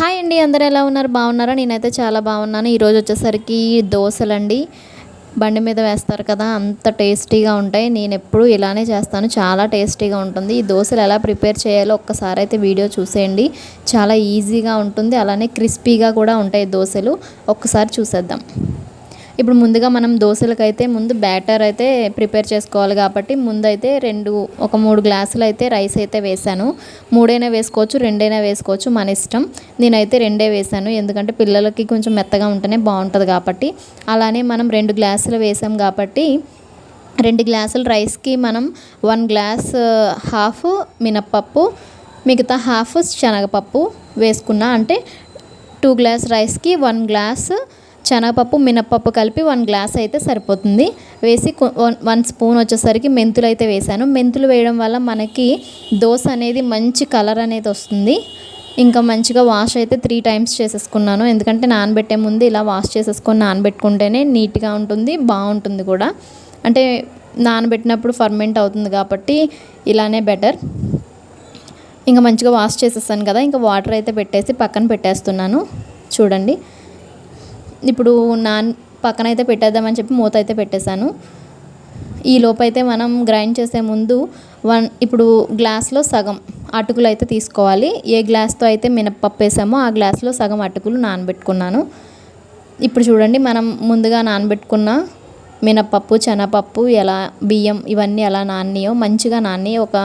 Hi అండి అందరు ఎలా ఉన్నారు? బాగున్నారా? నేనైతే చాలా బాగున్నాను. ఈరోజు వచ్చేసరికి దోశలండి. బండి మీద వేస్తారు కదా అంత టేస్టీగా ఉంటాయి. నేను ఎప్పుడు ఇలానే చేస్తాను. చాలా టేస్టీగా ఉంటుంది. ఈ దోశలు ఎలా ప్రిపేర్ చేయాలో ఒక్కసారి అయితే వీడియో చూసేయండి. చాలా ఈజీగా ఉంటుంది. అలానే క్రిస్పీగా కూడా ఉంటాయి దోశలు. ఒక్కసారి చూసేద్దాం. ఇప్పుడు ముందుగా మనం దోశలకైతే ముందు బ్యాటర్ అయితే ప్రిపేర్ చేసుకోవాలి కాబట్టి ముందైతే రెండు ఒక మూడు గ్లాసులు అయితే రైస్ అయితే వేసాను. మూడైనా వేసుకోవచ్చు రెండైనా వేసుకోవచ్చు మన ఇష్టం. నేనైతే రెండే వేసాను. ఎందుకంటే పిల్లలకి కొంచెం మెత్తగా ఉంటేనే బాగుంటుంది కాబట్టి. అలానే మనం రెండు గ్లాసులు వేసాం కాబట్టి రెండు గ్లాసుల రైస్కి మనం వన్ గ్లాస్ హాఫ్ మినప్పప్పు మిగతా హాఫ్ శనగపప్పు వేసుకున్నా అంటే టూ గ్లాస్ రైస్కి వన్ గ్లాస్ శనగపప్పు మినప్పప్పు కలిపి వన్ గ్లాస్ అయితే సరిపోతుంది. వేసి వన్ స్పూన్ వచ్చేసరికి మెంతులు అయితే వేసాను. మెంతులు వేయడం వల్ల మనకి దోశ అనేది మంచి కలర్ అనేది వస్తుంది. ఇంకా మంచిగా వాష్ అయితే త్రీ టైమ్స్ చేసేసుకున్నాను. ఎందుకంటే నానబెట్టే ముందు ఇలా వాష్ చేసేసుకొని నానబెట్టుకుంటేనే నీట్గా ఉంటుంది బాగుంటుంది కూడా. అంటే నానబెట్టినప్పుడు ఫర్మెంట్ అవుతుంది కాబట్టి ఇలానే బెటర్. ఇంకా మంచిగా వాష్ చేసేసాను కదా ఇంకా వాటర్ అయితే పెట్టేసి పక్కన పెట్టేస్తున్నాను. చూడండి. ఇప్పుడు నాన్ పక్కన అయితే పెట్టేద్దామని చెప్పి మూత అయితే పెట్టేశాను. ఈ లోపైతే మనం గ్రైండ్ చేసే ముందు వన్ ఇప్పుడు గ్లాస్లో సగం అటుకులు అయితే తీసుకోవాలి. ఏ గ్లాస్తో అయితే మినప్పప్పు వేసామో ఆ గ్లాస్లో సగం అటుకులు నానబెట్టుకున్నాను. ఇప్పుడు చూడండి మనం ముందుగా నానబెట్టుకున్న మినప్పప్పు శనగపప్పు ఎలా బియ్యం ఇవన్నీ ఎలా నానియో మంచిగా నాని ఒక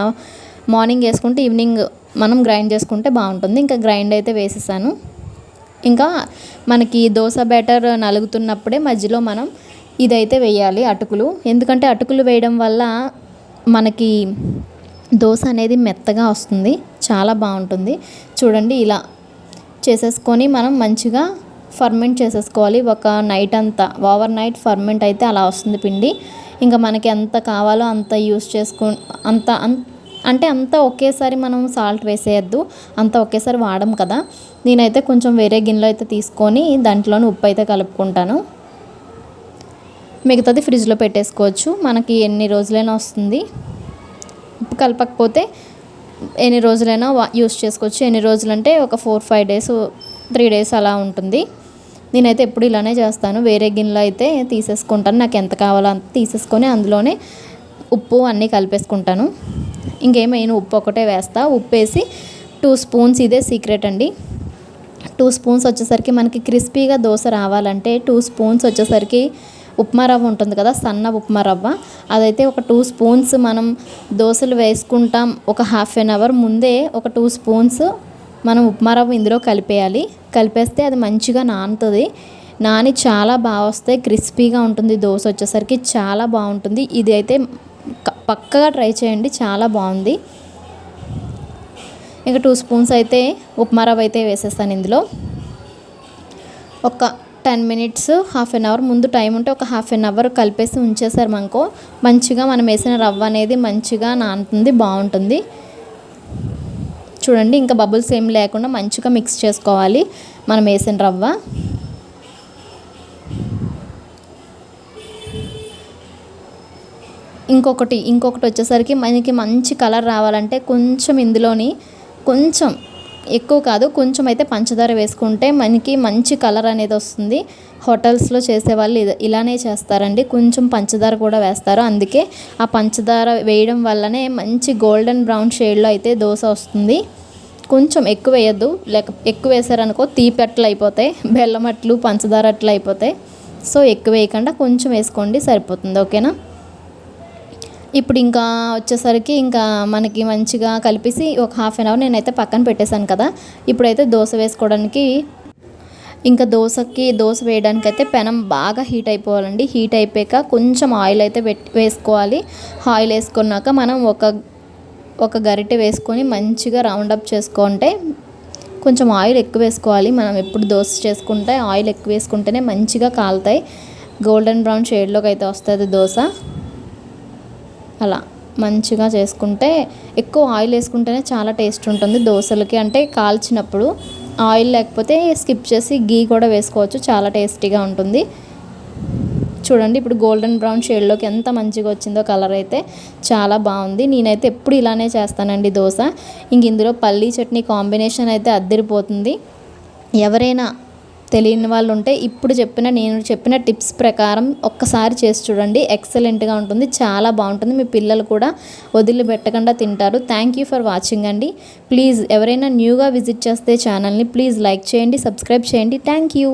మార్నింగ్ వేసుకుంటే ఈవినింగ్ మనం గ్రైండ్ చేసుకుంటే బాగుంటుంది. ఇంకా గ్రైండ్ అయితే వేసేసాను. ఇంకా మనకి దోశ బ్యాటర్ నలుగుతున్నప్పుడే మధ్యలో మనం ఇదైతే వేయాలి అటుకులు. ఎందుకంటే అటుకులు వేయడం వల్ల మనకి దోశ అనేది మెత్తగా వస్తుంది చాలా బాగుంటుంది. చూడండి ఇలా చేసేసుకొని మనం మంచిగా ఫర్మెంట్ చేసేసుకోవాలి. ఒక నైట్ అంతా ఓవర్ నైట్ ఫర్మెంట్ అయితే అలా వస్తుంది పిండి. ఇంకా మనకి ఎంత కావాలో అంత యూస్ చేసుకు అంత అంటే అంతా ఒకేసారి మనం సాల్ట్ వేసేయద్దు అంతా ఒకేసారి వాడం కదా. నేనైతే కొంచెం వేరే గిన్నెలో అయితే తీసుకొని దాంట్లోనే ఉప్పు అయితే కలుపుకుంటాను. మిగతాది ఫ్రిడ్జ్లో పెట్టేసుకోవచ్చు. మనకి ఎన్ని రోజులైనా వస్తుంది. ఉప్పు కలపకపోతే ఎన్ని రోజులైనా యూస్ చేసుకోవచ్చు. ఎన్ని రోజులు అంటే ఒక four five days three days అలా ఉంటుంది. నేనైతే ఎప్పుడు ఇలానే చేస్తాను. వేరే గిన్నెలో అయితే తీసేసుకుంటాను. నాకు ఎంత కావాలో అంత తీసేసుకొని అందులోనే ఉప్పు అన్నీ కలిపేసుకుంటాను. ఇంకేమైనా ఉప్పు ఒకటే వేస్తా. ఉప్పు వేసి టూ స్పూన్స్ ఇదే సీక్రెట్ అండి. టూ స్పూన్స్ వచ్చేసరికి మనకి క్రిస్పీగా దోశ రావాలంటే టూ స్పూన్స్ వచ్చేసరికి ఉప్మా రవ్వ ఉంటుంది కదా సన్న ఉప్మా రవ్వ. అదైతే ఒక టూ స్పూన్స్ మనం దోశలు వేసుకుంటాం. ఒక హాఫ్ అన్ అవర్ ముందే ఒక టూ స్పూన్స్ మనం ఉప్మా రవ్వ ఇందులో కలిపేయాలి. కలిపేస్తే అది మంచిగా నానుతుంది. నాని చాలా బాగా వస్తాయి క్రిస్పీగా ఉంటుంది. దోశ వచ్చేసరికి చాలా బాగుంటుంది. ఇది అయితే పక్కగా ట్రై చేయండి చాలా బాగుంది. ఇంకా టూ స్పూన్స్ అయితే ఉప్మా రవ్వ అయితే వేసేస్తాను ఇందులో. ఒక ten minutes half an hour ముందు టైం ఉంటే ఒక హాఫ్ అన్ అవర్ కలిపేసి ఉంచేసారు మనకో. మంచిగా మనం వేసిన రవ్వ అనేది మంచిగా నానుతుంది బాగుంటుంది. చూడండి ఇంకా బబుల్స్ ఏం లేకుండా మంచిగా మిక్స్ చేసుకోవాలి మనం వేసిన రవ్వ. ఇంకొకటి ఇంకొకటి వచ్చేసరికి మనకి మంచి కలర్ రావాలంటే కొంచెం ఇందులోని కొంచెం ఎక్కువ కాదు కొంచెం అయితే పంచదార వేసుకుంటే మనకి మంచి కలర్ అనేది వస్తుంది. హోటల్స్లో చేసేవాళ్ళు ఇలానే చేస్తారండి. కొంచెం పంచదార కూడా వేస్తారు. అందుకే ఆ పంచదార వేయడం వల్లనే మంచి గోల్డెన్ బ్రౌన్ షేడ్లో అయితే దోశ వస్తుంది. కొంచెం ఎక్కువ వేయద్దు. లేక ఎక్కువ వేసారనుకో తీపి అయిపోతాయి బెల్లం అట్లు పంచదార అట్లు అయిపోతాయి. సో ఎక్కువ వేయకుండా కొంచెం వేసుకోండి సరిపోతుంది. ఓకేనా? ఇప్పుడు ఇంకా వచ్చేసరికి ఇంకా మనకి మంచిగా కలిపేసి ఒక హాఫ్ అన్ అవర్ నేనైతే పక్కన పెట్టేశాను కదా. ఇప్పుడైతే దోశ వేసుకోవడానికి ఇంకా దోశకి దోశ వేయడానికి అయితే పెనం బాగా హీట్ అయిపోవాలండి. హీట్ అయిపోయాక కొంచెం ఆయిల్ అయితే వేసుకోవాలి. ఆయిల్ వేసుకున్నాక మనం ఒక ఒక గరిటె వేసుకొని మంచిగా రౌండ్ అప్ చేసుకుంటే కొంచెం ఆయిల్ ఎక్కువ వేసుకోవాలి. మనం ఎప్పుడు దోశ చేసుకుంటే ఆయిల్ ఎక్కువ వేసుకుంటేనే మంచిగా కాలుతాయి. గోల్డెన్ బ్రౌన్ షేడ్లోకి అయితే వస్తుంది దోశ. అలా మంచిగా చేసుకుంటే ఎక్కువ ఆయిల్ వేసుకుంటేనే చాలా టేస్ట్ ఉంటుంది దోశలకి. అంటే కాల్చినప్పుడు ఆయిల్ లేకపోతే స్కిప్ చేసి గీ కూడా వేసుకోవచ్చు చాలా టేస్టీగా ఉంటుంది. చూడండి ఇప్పుడు గోల్డెన్ బ్రౌన్ షేడ్లోకి ఎంత మంచిగా వచ్చిందో కలర్ అయితే చాలా బాగుంది. నేనైతే ఎప్పుడు ఇలానే చేస్తానండి దోశ. ఇంక ఇందులో పల్లీ చట్నీ కాంబినేషన్ అయితే అద్దరిపోతుంది. ఎవరైనా తెలియని వాళ్ళు ఉంటే ఇప్పుడు చెప్పిన నేను చెప్పిన టిప్స్ ప్రకారం ఒక్కసారి చేసి చూడండి. ఎక్సలెంట్గా ఉంటుంది. చాలా బాగుంటుంది. మీ పిల్లలు కూడా వదిలిపెట్టకుండా తింటారు. థ్యాంక్ యూ ఫర్ వాచింగ్ అండి. ప్లీజ్ ఎవరైనా న్యూగా విజిట్ చేస్తే ఛానల్ని ప్లీజ్ లైక్ చేయండి సబ్స్క్రైబ్ చేయండి. Thank you